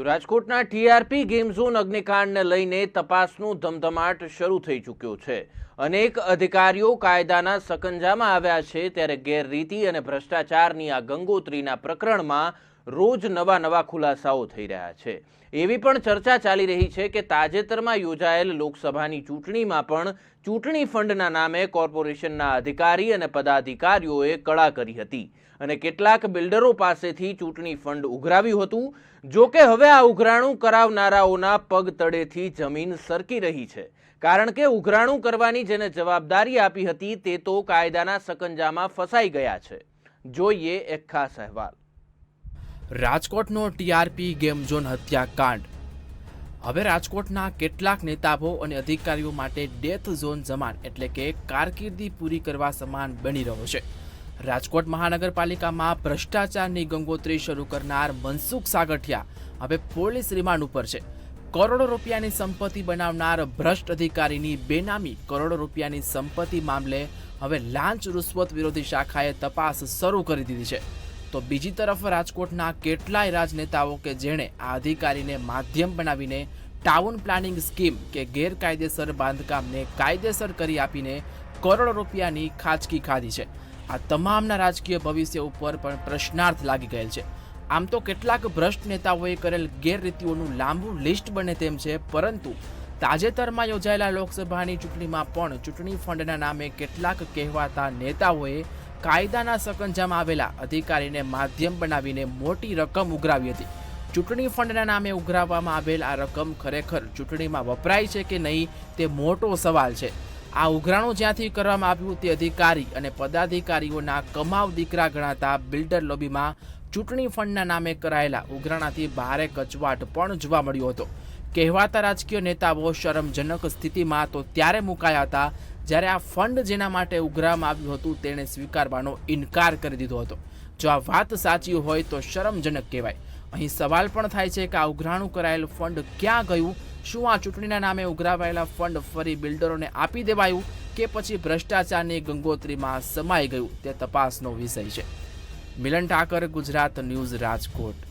તો રાજકોટના TRP game zone અગ્નિકાંડને લઈને તપાસનું ધમધમાટ શરૂ થઈ ચૂક્યો છે. અનેક અધિકારીઓ કાયદાના સકંજામાં આવ્યા છે, ત્યારે ગેરરીતિ અને ભ્રષ્ટાચારની આ ગંગોત્રીના પ્રકરણમાં રોજ નવા નવા ખુલાસાઓ થઈ રહ્યા છે. એવી પણ ચર્ચા ચાલી રહી છે કે તાજેતરમાં યોજાયેલ લોકસભાની ચૂંટણીમાં પણ ચૂંટણી ફંડના નામે કોર્પોરેશનના અધિકારી અને પદાધિકારીઓએ કળા કરી હતી અને કેટલાક બિલ્ડરો પાસેથી ચૂંટણી ફંડ ઉઘરાવ્યું હતું. જો કે હવે આ ઉઘરાણું કરાવનારાઓના પગ તળેથી જમીન સરકી રહી છે. કારણ કે ઉઘરાણું કરવાની જેને જવાબદારી આપી હતી તે તો કાયદાના સકંજામાં ફસાઈ ગયા છે. જોઈએ એક ખાસ અહેવાલ. રાજકોટનો ટીઆરપી ગેમ ઝોન હત્યાકાંડ. હવે રાજકોટના કેટલાક નેતાઓ અને અધિકારીઓ માટે ડેથ ઝોન સમાન એટલે કે કારકિર્દી પૂરી કરવા સમાન બની રહ્યો છે. રાજકોટ મહાનગરપાલિકામાં ભ્રષ્ટાચારની ગંગોત્રી શરૂ કરનાર મનસુખ સાગઠિયા હવે પોલીસ રિમાન્ડ ઉપર છે. કરોડો રૂપિયાની સંપત્તિ બનાવનાર ભ્રષ્ટ અધિકારીની બેનામી કરોડો રૂપિયાની સંપત્તિ મામલે હવે લાંચ રૂશ્વત વિરોધી શાખાએ તપાસ શરૂ કરી દીધી છે. તો બીજી તરફ રાજકોટના કેટલાય રાજનેતાઓ કે જેણે આ અધિકારીને માધ્યમ બનાવીને ટાઉન પ્લાનિંગ સ્કીમ કે ગેરકાયદેસર બાંધકામને કાયદેસર કરી આપીને કરોડો રૂપિયાની ખાચકી ખાધી છે. આ તમામના રાજકીય ભવિષ્ય ઉપર પણ પ્રશ્નાર્થ લાગી ગયેલ છે. આમ તો કેટલાક ભ્રષ્ટ નેતાઓએ કરેલ ગેરરીતિઓનું લાંબુ લિસ્ટ બને તેમ છે, પરંતુ તાજેતરમાં યોજાયેલા લોકસભાની ચૂંટણીમાં પણ ચૂંટણી ફંડના નામે કેટલાક કહેવાતા નેતાઓએ કાયદાના સકંજામાં આવેલા અધિકારીને માધ્યમ બનાવીને મોટી રકમ ઉઘરાવી હતી. ચૂંટણી ફંડના નામે ઉઘરાવવામાં આવેલ આ રકમ ખરેખર ચૂંટણીમાં વપરાય છે કે નહીં, તે મોટો સવાલ છે. આ ઉઘરાણું જ્યાંથી કરવામાં આવ્યું તે અધિકારી અને પદાધિકારીઓના કમાવ દીકરા ગણાતા બિલ્ડર લોબીમાં ચૂંટણી ફંડના નામે કરાયેલા ઉઘરાણાથી ભારે કચવાટ પણ જોવા મળ્યો હતો. કહેવાતા રાજકીય નેતાઓ શરમજનક સ્થિતિમાં તો ત્યારે મુકાયા હતા જ્યારે આ ફંડ જેના માટે ઉઘરામાં આવ્યું હતું તેણે સ્વીકારવાનો ઇનકાર કરી દીધો હતો. જો આ વાત સાચી હોય તો શરમજનક કહેવાય. અહીં સવાલ પણ થાય છે કે આ ઉઘરાણું કરાયેલ ફંડ ક્યાં ગયું? શું આ ચૂંટણીના નામે ઉઘરાવાયેલા ફંડ ફરી બિલ્ડરોને આપી દેવાયું કે પછી ભ્રષ્ટાચારની ગંગોત્રીમાં સમાઈ ગયું તે તપાસનો વિષય છે. મિલન ઠાકર, ગુજરાત ન્યૂઝ રાજકોટ.